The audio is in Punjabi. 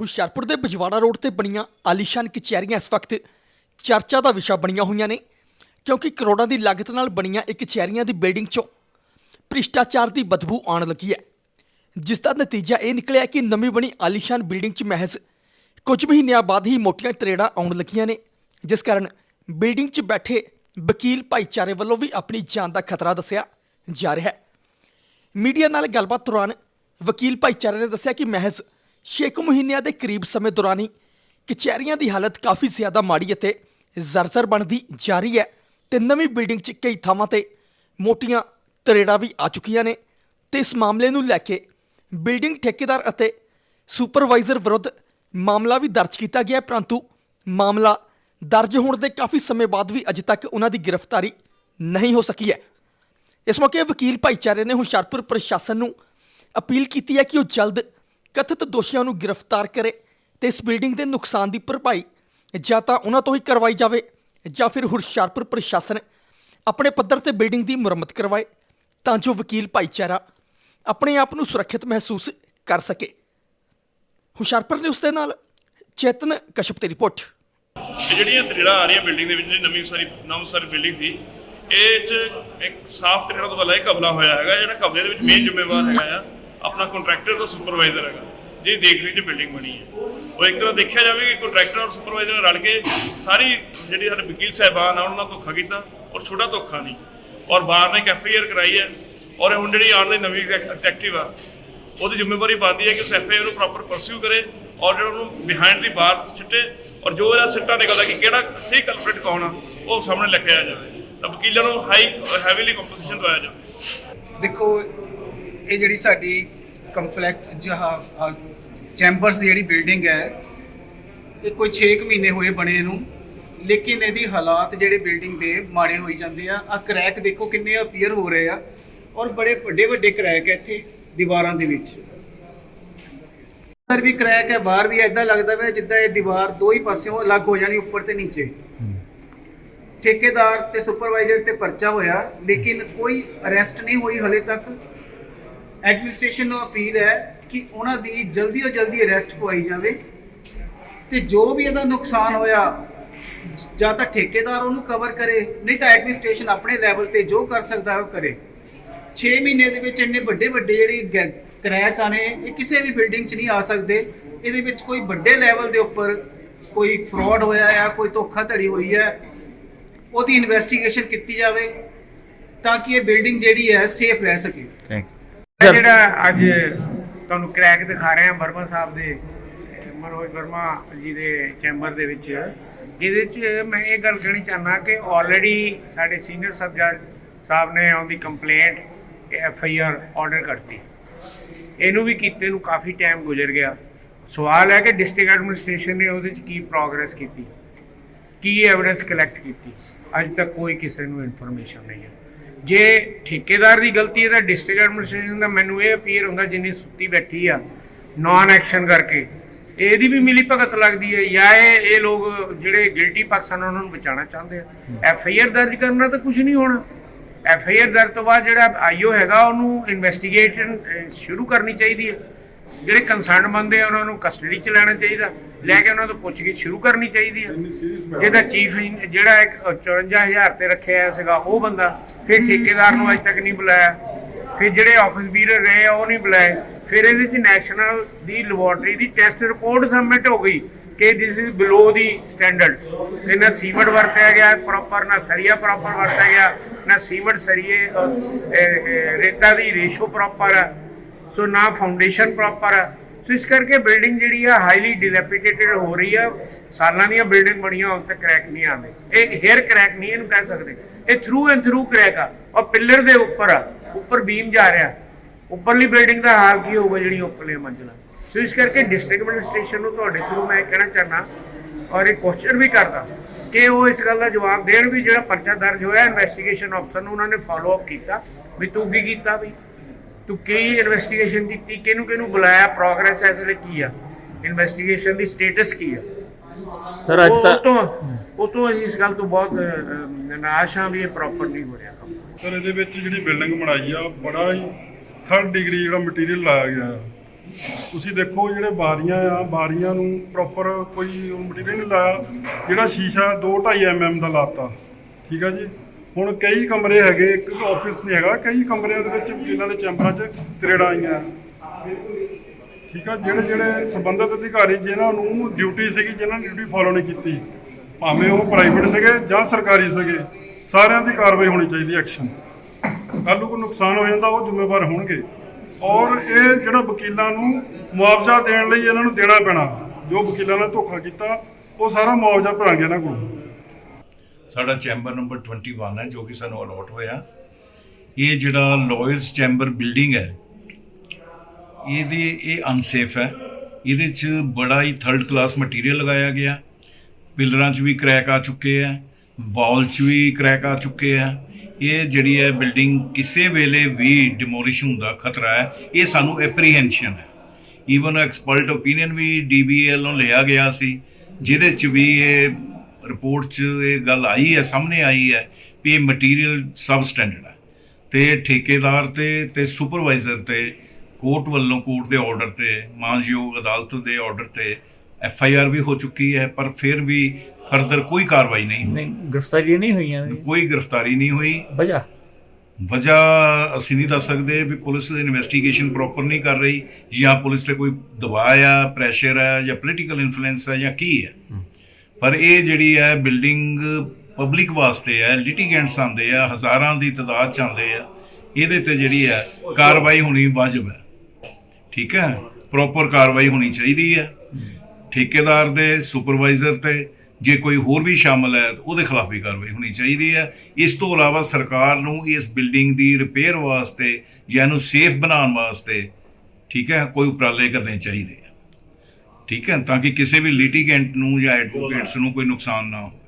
ਹੁਸ਼ਿਆਰਪੁਰ ਦੇ ਬਜਵਾੜਾ ਰੋਡ ਤੇ ਬਣੀਆਂ ਆਲੀਸ਼ਾਨ ਕਚਹਿਰੀਆਂ ਇਸ ਵਕਤ ਚਰਚਾ ਦਾ ਵਿਸ਼ਾ ਬਣੀਆਂ ਹੋਈਆਂ ਨੇ, ਕਿਉਂਕਿ ਕਰੋੜਾਂ ਦੀ ਲਾਗਤ ਨਾਲ ਬਣੀਆਂ ਇੱਕ ਕਚਹਿਰੀਆਂ ਦੀ ਬਿਲਡਿੰਗ 'ਚੋਂ ਭ੍ਰਿਸ਼ਟਾਚਾਰ ਦੀ ਬਦਬੂ ਆਉਣ ਲੱਗੀ ਹੈ, ਜਿਸ ਦਾ ਨਤੀਜਾ ਇਹ ਨਿਕਲਿਆ ਕਿ ਨਵੀਂ ਬਣੀ ਆਲੀਸ਼ਾਨ ਬਿਲਡਿੰਗ 'ਚ ਮਹਿਜ਼ ਕੁਝ ਮਹੀਨਿਆਂ ਬਾਅਦ ਹੀ ਮੋਟੀਆਂ ਤਰੇੜਾਂ ਆਉਣ ਲੱਗੀਆਂ ਨੇ, ਜਿਸ ਕਾਰਨ ਬਿਲਡਿੰਗ 'ਚ ਬੈਠੇ ਵਕੀਲ ਭਾਈਚਾਰੇ ਵੱਲੋਂ ਵੀ ਆਪਣੀ ਜਾਨ ਦਾ ਖਤਰਾ ਦੱਸਿਆ ਜਾ ਰਿਹਾ ਹੈ। ਮੀਡੀਆ ਨਾਲ ਗੱਲਬਾਤ ਦੌਰਾਨ ਵਕੀਲ ਭਾਈਚਾਰੇ ਨੇ ਦੱਸਿਆ ਕਿ ਮਹਿਜ਼ 6 ਮਹੀਨਿਆਂ ਦੇ ਕਰੀਬ ਸਮੇਂ ਦੌਰਾਨ ਹੀ ਕਚਹਿਰੀਆਂ ਦੀ ਹਾਲਤ ਕਾਫੀ ਜ਼ਿਆਦਾ ਮਾੜੀ ਅਤੇ ਜ਼ਰਜ਼ਰ ਬਣਦੀ ਜਾ ਰਹੀ ਹੈ ਤੇ ਨਵੀਂ ਬਿਲਡਿੰਗ 'ਚ ਕਈ ਥਾਵਾਂ ਤੇ ਮੋਟੀਆਂ ਤਰੇੜਾਂ ਵੀ ਆ ਚੁੱਕੀਆਂ ਨੇ ਤੇ ਇਸ ਮਾਮਲੇ ਨੂੰ ਲੈ ਕੇ ਬਿਲਡਿੰਗ ਠੇਕੇਦਾਰ ਅਤੇ ਸੁਪਰਵਾਈਜ਼ਰ ਵਿਰੁੱਧ ਮਾਮਲਾ ਵੀ ਦਰਜ ਕੀਤਾ ਗਿਆ ਪਰੰਤੂ ਮਾਮਲਾ ਦਰਜ ਹੋਣ ਦੇ ਕਾਫੀ ਸਮੇਂ ਬਾਅਦ ਵੀ ਅਜੇ ਤੱਕ ਉਹਨਾਂ ਦੀ ਗ੍ਰਿਫਤਾਰੀ ਨਹੀਂ ਹੋ ਸਕੀ ਹੈ। ਇਸ ਮੌਕੇ ਵਕੀਲ ਭਾਈਚਾਰੇ ਨੇ ਹੁਸ਼ਿਆਰਪੁਰ ਪ੍ਰਸ਼ਾਸਨ ਨੂੰ ਅਪੀਲ ਕੀਤੀ ਹੈ ਕਿ ਉਹ ਜਲਦ ਕਥਿਤ ਦੋਸ਼ੀਆਂ ਨੂੰ ਗ੍ਰਿਫਤਾਰ ਕਰੇ ਤੇ ਇਸ ਬਿਲਡਿੰਗ ਦੇ ਨੁਕਸਾਨ ਦੀ ਭਰਪਾਈ ਜਾਂ ਤਾਂ ਉਹਨਾਂ ਤੋਂ ਹੀ ਕਰਵਾਈ ਜਾਵੇ ਜਾਂ ਫਿਰ ਹੁਸ਼ਿਆਰਪੁਰ ਪ੍ਰਸ਼ਾਸਨ ਆਪਣੇ ਪੱਧਰ ਤੇ ਬਿਲਡਿੰਗ ਦੀ ਮੁਰੰਮਤ ਕਰਵਾਏ ਤਾਂ ਜੋ ਵਕੀਲ ਭਾਈਚਾਰਾ ਆਪਣੇ ਆਪ ਨੂੰ ਸੁਰੱਖਿਅਤ ਮਹਿਸੂਸ ਕਰ ਸਕੇ। ਹੁਸ਼ਿਆਰਪੁਰ ਨਿਊਜ਼ ਦੇ ਨਾਲ ਚੇਤਨ ਕਸ਼ਪ ਦੀ ਰਿਪੋਰਟ। ਜਿਹੜੀਆਂ ਤਰੇੜਾਂ ਆ ਰਹੀਆਂ ਬਿਲਡਿੰਗ ਦੇ ਵਿੱਚ, ਜਿਹੜੀ ਨਵੀਂ ਸਾਰੀ ਨਵੀਂ ਸਾਰੀ ਬਿਲਡਿੰਗ ਸੀ, ਇਹ ਚ ਇੱਕ ਸਾਫ਼ ਤਰੇੜਾ ਤੋਂ ਪਹਿਲਾਂ ਇਹ ਕਬਲਾ ਹੋਇਆ ਹੈਗਾ, ਜਿਹੜਾ ਕਬਲੇ ਦੇ ਵਿੱਚ ਮੇਨ ਜ਼ਿੰਮੇਵਾਰ ਹੈਗਾ ਆ, ਆਪਣਾ ਕੰਟਰੈਕਟਰ ਦਾ ਸੁਪਰਵਾਈਜ਼ਰ ਹੈਗਾ। ਜਿਹੜੀ ਦੇਖ ਰਹੀ ਬਿਲਡਿੰਗ ਬਣੀ ਹੈ। ਉਹ ਇੱਕ ਤਰ੍ਹਾਂ ਦੇਖਿਆ ਜਾਵੇ ਕਿ ਕੰਟਰੈਕਟਰ ਔਰ ਸੁਪਰਵਾਈਜ਼ਰ ਨੇ ਰਲ ਕੇ ਸਾਰੀ ਜਿਹੜੀ ਸਾਡੇ ਵਕੀਲ ਸਾਹਿਬਾਨ ਆ, ਉਹਨਾਂ ਨਾਲ ਧੋਖਾ ਕੀਤਾ ਔਰ ਛੋਟਾ ਧੋਖਾ ਨਹੀਂ। ਔਰ ਬਾਹਰ ਨੇ ਇੱਕ ਆਈ ਆਰ ਕਰਾਈ ਹੈ ਔਰ ਹੁਣ ਜਿਹੜੀ ਆਉਣ ਵਾਲੀ ਨਵੀਂ ਐਗਜ਼ੈਕਟਿਵ ਆ, ਉਹਦੀ ਜ਼ਿੰਮੇਵਾਰੀ ਬਣਦੀ ਹੈ ਕਿ ਉਸ ਐਫ ਆਈ ਆਰ ਨੂੰ ਪ੍ਰੋਪਰ ਪਰਸਿਊ ਕਰੇ ਔਰ ਜਿਹੜਾ ਉਹਨੂੰ ਬਿਹਾਈਂਡ ਦੀ ਬਾਰ ਛਿੱਟੇ ਔਰ ਜੋ ਇਹਦਾ ਸਿੱਟਾ ਨਿਕਲਦਾ ਕਿ ਕਿਹੜਾ ਸਹੀ ਕਲਪਰੇਟ ਕੌਣ ਆ, ਉਹ ਸਾਹਮਣੇ ਲਿਖਿਆ ਜਾਵੇ। ਤਾਂ ਵਕੀਲਾਂ ਨੂੰ ਹਾਈ ਹੈਵੀਲੀ ਕੰਪਨਸੇਸ਼ਨ ਦਵਾਇਆ ਜਾਵੇ। ਦੇਖੋ, ਇਹ ਜਿਹੜੀ ਸਾਡੀ ਕੰਪਲੈਕਸ ਜਹਾ ਚੈਂਬਰਸ ਦੀ ਜਿਹੜੀ ਬਿਲਡਿੰਗ ਹੈ, ਇਹ ਕੋਈ 6 ਮਹੀਨੇ ਹੋਏ ਬਣੇ ਨੂੰ, ਲੇਕਿਨ ਇਹਦੀ ਹਾਲਾਤ ਜਿਹੜੇ ਬਿਲਡਿੰਗ ਦੇ ਮਾੜੇ ਹੋਈ ਜਾਂਦੇ ਆ। ਆ ਕ੍ਰੈਕ ਦੇਖੋ ਕਿੰਨੇ ਅਪੀਅਰ ਹੋ ਰਹੇ ਆ ਔਰ ਬੜੇ ਵੱਡੇ ਵੱਡੇ ਕਰੈਕ ਹੈ ਇੱਥੇ ਦੀਵਾਰਾਂ ਦੇ ਵਿੱਚ। ਅੰਦਰ ਵੀ ਕਰੈਕ ਹੈ, ਬਾਹਰ ਵੀ ਐਦਾਂ ਲੱਗਦਾ ਪਿਆ ਜਿੱਦਾਂ ਇਹ ਦੀਵਾਰ ਦੋ ਹੀ ਪਾਸਿਓਂ ਅਲੱਗ ਹੋ ਜਾਣੀ ਉੱਪਰ ਤੇ ਨੀਚੇ। ਠੇਕੇਦਾਰ ਤੇ ਸੁਪਰਵਾਈਜ਼ਰ ਤੇ ਪਰਚਾ ਹੋਇਆ, ਲੇਕਿਨ ਕੋਈ ਅਰੈਸਟ ਨਹੀਂ ਹੋਈ ਹਲੇ ਤੱਕ। ਐਡਮਿਨਿਸਟ੍ਰੇਸ਼ਨ ਨੂੰ ਅਪੀਲ ਹੈ ਕਿ ਉਹਨਾਂ ਦੀ ਜਲਦੀ ਤੋਂ ਜਲਦੀ ਅਰੈਸਟ ਪਵਾਈ ਜਾਵੇ ਤੇ ਜੋ ਵੀ ਇਹਦਾ ਨੁਕਸਾਨ ਹੋਇਆ ਜਾਂ ਤਾਂ ਠੇਕੇਦਾਰ ਉਹਨੂੰ ਕਵਰ ਕਰੇ ਨਹੀਂ ਤਾਂ ਐਡਮਿਨਿਸਟ੍ਰੇਸ਼ਨ ਆਪਣੇ ਲੈਵਲ ਤੇ ਜੋ ਕਰ ਸਕਦਾ ਹੈ ਉਹ ਕਰੇ। 6 ਮਹੀਨੇ ਦੇ ਵਿੱਚ ਇੰਨੇ ਵੱਡੇ ਵੱਡੇ ਜਿਹੜੀ ਕਰੈਕ ਆਣੇ ਇਹ ਕਿਸੇ ਵੀ ਬਿਲਡਿੰਗ 'ਚ ਨਹੀਂ ਆ ਸਕਦੇ। ਇਹਦੇ ਵਿੱਚ ਕੋਈ ਵੱਡੇ ਲੈਵਲ ਦੇ ਉੱਪਰ ਕੋਈ ਫਰਾਡ ਹੋਇਆ ਹੈ ਕੋਈ ਧੋਖਾਧੜੀ ਹੋਈ ਹੈ ਉਹਦੀ ਇਨਵੈਸਟੀਗੇਸ਼ਨ ਕੀਤੀ ਜਾਵੇ ਤਾਂ ਕਿ ਇਹ ਬਿਲਡਿੰਗ ਜਿਹੜੀ ਹੈ ਸੇਫ ਰਹਿ ਸਕੇ। ਜਿਹੜਾ ਅੱਜ ਤੁਹਾਨੂੰ ਕ੍ਰੈਕ ਦਿਖਾ ਰਹੇ ਹਾਂ ਵਰਮਾ ਸਾਹਿਬ ਦੇ ਮਨੋਜ ਵਰਮਾ ਜੀ ਦੇ ਚੈਂਬਰ ਦੇ ਵਿੱਚ। ਜਿਹਦੇ ਚ ਮੈਂ ਇਹ ਗੱਲ ਕਹਿਣੀ ਚਾਹੁੰਦਾ ਕਿ ਆਲਰੇਡੀ ਸਾਡੇ ਸੀਨੀਅਰ ਸਬ ਜੱਜ ਸਾਹਿਬ ਨੇ ਉਹਦੀ complaint F I R order ਕਰਤੀ। ਇਹਨੂੰ ਵੀ ਕੀਤੇ ਨੂੰ ਕਾਫੀ ਟਾਈਮ ਗੁਜ਼ਰ ਗਿਆ। ਸਵਾਲ ਹੈ ਕਿ ਡਿਸਟ੍ਰਿਕਟ ਐਡਮਿਨਿਸਟ੍ਰੇਸ਼ਨ ਨੇ ਉਹਦੇ ਚ ਕੀ ਪ੍ਰੋਗਰੈਸ ਕੀਤੀ? ਕੀ ਐਵੀਡੈਂਸ ਕਲੈਕਟ ਕੀਤੀ? ਅੱਜ ਤੱਕ ਕੋਈ ਕਿਸੇ ਨੂੰ ਇਨਫੋਰਮੇਸ਼ਨ ਨਹੀਂ ਹੈ। ਜੇ ਠੇਕੇਦਾਰ ਦੀ ਗਲਤੀ ਹੈ ਤਾਂ ਡਿਸਟ੍ਰਿਕਟ ਐਡਮਿਨਿਸਟ੍ਰੇਸ਼ਨ ਦਾ ਮੈਨੂੰ ਇਹ ਅਪੀਅਰ ਹੁੰਦਾ ਜਿੰਨੀ ਸੁੱਤੀ ਬੈਠੀ ਆ ਨਾਨ ਐਕਸ਼ਨ ਕਰਕੇ। ਇਹਦੀ ਵੀ ਮਿਲੀ ਭਗਤ ਲੱਗਦੀ ਹੈ, ਜਾਂ ਇਹ ਇਹ ਲੋਕ ਜਿਹੜੇ ਗਿਲਟੀ ਪਰਸਨ ਉਹਨਾਂ ਨੂੰ ਬਚਾਉਣਾ ਚਾਹੁੰਦੇ ਆ। ਐਫ ਆਈ ਆਰ ਦਰਜ ਕਰਨਾ ਤਾਂ ਕੁਝ ਨਹੀਂ ਹੋਣਾ। ਐਫ ਆਈ ਆਰ ਦਰਜ ਤੋਂ ਬਾਅਦ ਜਿਹੜਾ ਆਈਓ ਹੈਗਾ, ਉਹਨੂੰ ਇਨਵੈਸਟੀਗੇਸ਼ਨ ਸ਼ੁਰੂ ਕਰਨੀ ਚਾਹੀਦੀ ਹੈ। ਜਿਹੜੇ ਕੰਸਰਨ ਬੰਦੇ ਆ ਉਹਨਾਂ ਨੂੰ ਕਸਟਡੀ 'ਚ ਲੈਣਾ ਚਾਹੀਦਾ। ਲੈ ਕੇ ਉਹਨਾਂ ਤੋਂ ਪੁੱਛਗਿੱਛ ਸ਼ੁਰੂ ਕਰਨੀ ਚਾਹੀਦੀ ਹੈ ਜਿਹਦਾ ਚੀਫ ਜਿਹੜਾ ਇੱਕ 54000 ਤੇ ਰੱਖਿਆ ਸੀਗਾ ਉਹ ਬੰਦਾ ਫਿਰ ਠੇਕੇਦਾਰ ਨੂੰ ਅਜੇ ਤੱਕ ਨਹੀਂ ਬੁਲਾਇਆ। ਫਿਰ ਜਿਹੜੇ ਆਫਿਸ ਬੀਰਰ ਰਹੇ ਆ ਉਹ ਨਹੀਂ ਬੁਲਾਏ। ਫਿਰ ਇਹਦੇ ਚ ਨੈਸ਼ਨਲ ਦੀ ਲੈਬੋਰਟਰੀ ਦੀ ਟੈਸਟ ਰਿਪੋਰਟ ਸਬਮਿਟ ਹੋ ਗਈ ਕਿ this is below the standard ਤੇ ਨਾ ਸੀਮਟ ਵਰਤਿਆ ਗਿਆ ਪ੍ਰੋਪਰ ਨਾ ਸਰੀਆ ਪ੍ਰੋਪਰ ਵਰਤਿਆ ਗਿਆ ਨਾ ਸੀਮਟ ਸਰੀਏ ਰੇਤਾ ਦੀ ਰੇਸ਼ੋ ਪ੍ਰੋਪਰ ਹੈ ਸੋ ਨਾ ਫਾਊਂਡੇਸ਼ਨ ਪ੍ਰੋਪਰ ਹੈ। ਸੋ ਇਸ ਕਰਕੇ ਬਿਲਡਿੰਗ ਜਿਹੜੀ ਆ ਹਾਈਲੀ ਡਿਲੈਪੀਟੇਟਡ ਹੋ ਰਹੀ ਆ। ਸਾਲਾਂ ਦੀਆਂ ਬਿਲਡਿੰਗ ਬਣੀਆਂ, ਹੁਣ ਤੱਕ ਕ੍ਰੈਕ ਨਹੀਂ ਆਉਂਦੇ। ਇਹ ਹੇਅਰ ਕ੍ਰੈਕ ਨਹੀਂ ਇਹਨੂੰ ਕਹਿ ਸਕਦੇ। ਇਹ ਥਰੂ ਐਂਡ ਥਰੂ ਕ੍ਰੈਕ ਆ। ਔਰ ਪਿੱਲਰ ਦੇ ਉੱਪਰ ਆ। ਉੱਪਰ ਬੀਮ ਜਾ ਰਿਹਾ। ਉੱਪਰਲੀ ਬਿਲਡਿੰਗ ਦਾ ਹਾਲ ਕੀ ਹੋਊਗਾ ਜਿਹੜੀ ਉੱਪਰਲੀ ਮੰਜ਼ਿਲਾ ਸੋ ਇਸ ਕਰਕੇ ਡਿਸਟ੍ਰਿਕਟ ਐਡਮਿਨਿਸਟ੍ਰੇਸ਼ਨ ਨੂੰ ਤੁਹਾਡੇ ਥਰੂ ਮੈਂ ਇਹ ਕਹਿਣਾ ਚਾਹਨਾ ਔਰ ਇਹ ਕੁਐਸਚਨ ਵੀ ਕਰਦਾ। ਕਿ ਉਹ ਇਸ ਗੱਲ ਦਾ ਜਵਾਬ ਦੇਣ ਵੀ ਜਿਹੜਾ ਪਰਚਾ ਦਰਜ ਹੋਇਆ ਇਨਵੈਸਟੀਗੇਸ਼ਨ ਅਫਸਰ ਨੂੰ ਉਹਨਾਂ ਨੇ ਫਾਲੋ ਅਪ ਕੀਤਾ। ਵੀ ਤੂੰ ਕੀ ਕੀਤਾ ਵੀ ਤੂੰ ਕੀ ਇਨਵੈਸਟੀਗੇਸ਼ਨ ਕੀਤੀ ਕਿਹਨੂੰ ਕਿਹਨੂੰ ਬੁਲਾਇਆ ਪ੍ਰੋਗਰੈਸ ਇਸ ਵੇਲੇ ਕੀ ਆ? ਇਨਵੈਸਟੀਗੇਸ਼ਨ ਦੀ ਸਟੇਟਸ ਕੀ ਆ? ਸਰ ਅੱਜ ਉਹ- ਤਾਂ ਉਹ ਤੋਂ ਅਸੀਂ ਇਸ ਗੱਲ ਤੋਂ ਬਹੁਤ ਨਿਰਾਸ਼ ਹਾਂ ਵੀ ਇਹ ਪ੍ਰੋਪਰ ਨਹੀਂ ਹੋ ਰਿਹਾ ਕੰਮ। ਸਰ ਇਹਦੇ ਵਿੱਚ ਜਿਹੜੀ ਬਿਲਡਿੰਗ ਬਣਾਈ ਆ ਬੜਾ ਹੀ ਥਰਡ ਡਿਗਰੀ ਜਿਹੜਾ ਮਟੀਰੀਅਲ ਲਾਇਆ ਗਿਆ ਤੁਸੀਂ ਦੇਖੋ ਜਿਹੜੇ ਬਾਰੀਆਂ ਆ ਬਾਰੀਆਂ ਨੂੰ ਪ੍ਰੋਪਰ ਕੋਈ ਮਟੀਰੀਅਲ ਨਹੀਂ ਲਾਇਆ ਜਿਹੜਾ ਸ਼ੀਸ਼ਾ 2.5 ਐਮਐਮ ਦਾ ਲਾਤਾ। ਠੀਕ ਆ ਜੀ? ਹੁਣ ਕਈ ਕਮਰੇ ਹੈਗੇ, ਇੱਕ ਆਫਿਸ ਨਹੀਂ ਹੈਗਾ, ਕਈ ਕਮਰਿਆਂ ਦੇ ਵਿੱਚ ਇਹਨਾਂ ਦੇ ਚੈਂਬਰਾਂ 'ਚ ਤਰੇੜਾਂ ਆਈਆਂ। ਠੀਕ ਆ, ਜਿਹੜੇ ਜਿਹੜੇ ਸੰਬੰਧਿਤ ਅਧਿਕਾਰੀ ਜਿਨ੍ਹਾਂ ਨੂੰ ਡਿਊਟੀ ਸੀਗੀ, ਜਿਨ੍ਹਾਂ ਨੇ ਡਿਊਟੀ ਫਾਲੋ ਨਹੀਂ ਕੀਤੀ, ਭਾਵੇਂ ਉਹ ਪ੍ਰਾਈਵੇਟ ਸੀਗੇ ਜਾਂ ਸਰਕਾਰੀ ਸੀਗੇ, ਸਾਰਿਆਂ ਦੀ ਕਾਰਵਾਈ ਹੋਣੀ ਚਾਹੀਦੀ ਐਕਸ਼ਨ ਕੱਲ੍ਹ ਨੂੰ ਕੋਈ ਨੁਕਸਾਨ ਹੋ ਜਾਂਦਾ, ਉਹ ਜ਼ਿੰਮੇਵਾਰ ਹੋਣਗੇ। ਔਰ ਇਹ ਜਿਹੜਾ ਵਕੀਲਾਂ ਨੂੰ ਮੁਆਵਜ਼ਾ ਦੇਣ ਲਈ ਇਹਨਾਂ ਨੂੰ ਦੇਣਾ ਪੈਣਾ, ਜੋ ਵਕੀਲਾਂ ਨੇ ਧੋਖਾ ਕੀਤਾ, ਉਹ ਸਾਰਾ ਮੁਆਵਜ਼ਾ ਭਰਾਂਗੇ ਇਹਨਾਂ ਕੋਲ। ਸਾਡਾ ਚੈਂਬਰ ਨੰਬਰ 21 ਹੈ, ਜੋ ਕਿ ਸਾਨੂੰ ਅਲੋਟ ਹੋਇਆ। ਇਹ ਜਿਹੜਾ ਲਾਇਰਸ ਚੈਂਬਰ ਬਿਲਡਿੰਗ ਹੈ, ਇਹਦੇ, ਇਹ ਅਨਸੇਫ ਹੈ। ਇਹਦੇ 'ਚ ਬੜਾ ਹੀ ਥਰਡ ਕਲਾਸ ਮਟੀਰੀਅਲ ਲਗਾਇਆ ਗਿਆ। ਪਿਲਰਾਂ 'ਚ ਵੀ ਕ੍ਰੈਕ ਆ ਚੁੱਕੇ ਆ ਵਾਲ 'ਚ ਵੀ ਕ੍ਰੈਕ ਆ ਚੁੱਕੇ ਆ। ਇਹ ਜਿਹੜੀ ਹੈ ਬਿਲਡਿੰਗ ਕਿਸੇ ਵੇਲੇ ਵੀ ਡਿਮੋਲਿਸ਼ ਹੋਣ ਦਾ ਖਤਰਾ ਹੈ। ਇਹ ਸਾਨੂੰ ਐਪਰੀਹੈਂਸ਼ਨ ਹੈ। ਈਵਨ ਐਕਸਪਰਟ ਓਪੀਨੀਅਨ ਵੀ ਡੀਬੀਐਲ ਨੂੰ ਲਿਆ ਗਿਆ ਸੀ, ਜਿਹਦੇ 'ਚ ਵੀ ਇਹ ਰਿਪੋਰਟ 'ਚ ਇਹ ਗੱਲ ਆਈ ਹੈ ਸਾਹਮਣੇ ਆਈ ਹੈ ਵੀ ਇਹ ਮਟੀਰੀਅਲ ਸਬ ਸਟੈਂਡਰਡ ਹੈ ਤੇ ਠੇਕੇਦਾਰ ਤੇ ਤੇ ਸੁਪਰਵਾਈਜ਼ਰ ਤੇ ਕੋਰਟ ਵੱਲੋਂ ਕੋਰਟ ਦੇ ਆਰਡਰ ਤੇ ਮਾਨਯੋਗ ਅਦਾਲਤ ਦੇ ਆਰਡਰ ਤੇ ਐਫ ਆਈ ਆਰ ਵੀ ਹੋ ਚੁੱਕੀ ਹੈ ਪਰ ਫਿਰ ਵੀ ਫਰਦਰ ਕੋਈ ਕਾਰਵਾਈ ਨਹੀਂ ਹੋਈ। ਨਹੀਂ ਗ੍ਰਿਫਤਾਰੀਆਂ ਨਹੀਂ ਹੋਈਆਂ। ਕੋਈ ਗ੍ਰਿਫਤਾਰੀ ਨਹੀਂ ਹੋਈ। ਵਜ੍ਹਾ? ਵਜ੍ਹਾ ਅਸੀਂ ਨਹੀਂ ਦੱਸ ਸਕਦੇ ਵੀ ਪੁਲਿਸ ਇਨਵੈਸਟੀਗੇਸ਼ਨ ਪ੍ਰੋਪਰ ਨਹੀਂ ਕਰ ਰਹੀ ਜਾਂ ਪੁਲਿਸ ਤੇ ਕੋਈ ਦਬਾਅ ਆ ਪ੍ਰੈਸ਼ਰ ਹੈ ਜਾਂ ਪੋਲੀਟੀਕਲ ਇਨਫਲੂਐਂਸ ਹੈ ਜਾਂ ਕੀ ਹੈ। ਪਰ ਇਹ ਜਿਹੜੀ ਹੈ ਬਿਲਡਿੰਗ ਪਬਲਿਕ ਵਾਸਤੇ ਹੈ ਲਿਟੀਗੈਂਟਸ ਆਉਂਦੇ ਆ, ਹਜ਼ਾਰਾਂ ਦੀ ਤਾਦਾਦ ਚ ਆਉਂਦੇ ਆ, ਇਹਦੇ ਤੇ ਜਿਹੜੀ ਹੈ, ਕਾਰਵਾਈ ਹੋਣੀ ਵਾਜਬ ਹੈ। ਠੀਕ ਹੈ? ਪ੍ਰੋਪਰ ਕਾਰਵਾਈ ਹੋਣੀ ਚਾਹੀਦੀ ਹੈ। ਠੇਕੇਦਾਰ ਦੇ ਸੁਪਰਵਾਈਜ਼ਰ ਤੇ, ਜੇ ਕੋਈ ਹੋਰ ਵੀ ਸ਼ਾਮਲ ਹੈ, ਤਾਂ ਉਹਦੇ ਖਿਲਾਫ ਵੀ ਕਾਰਵਾਈ ਹੋਣੀ ਚਾਹੀਦੀ ਹੈ। ਇਸ ਤੋਂ ਇਲਾਵਾ ਸਰਕਾਰ ਨੂੰ ਇਸ ਬਿਲਡਿੰਗ ਦੀ ਰਿਪੇਅਰ ਵਾਸਤੇ ਜਾਂ ਇਹਨੂੰ ਸੇਫ ਬਣਾਉਣ ਵਾਸਤੇ, ਠੀਕ ਹੈ, ਕੋਈ ਉਪਰਾਲੇ ਕਰਨੇ ਚਾਹੀਦੇ ਠੀਕ ਹੈ ਤਾਂ ਕਿ ਕਿਸੇ ਵੀ ਲਿਟੀਗੈਂਟ ਨੂੰ ਜਾਂ ਐਡਵੋਕੇਟਸ ਨੂੰ ਕੋਈ ਨੁਕਸਾਨ ਨਾ ਹੋਵੇ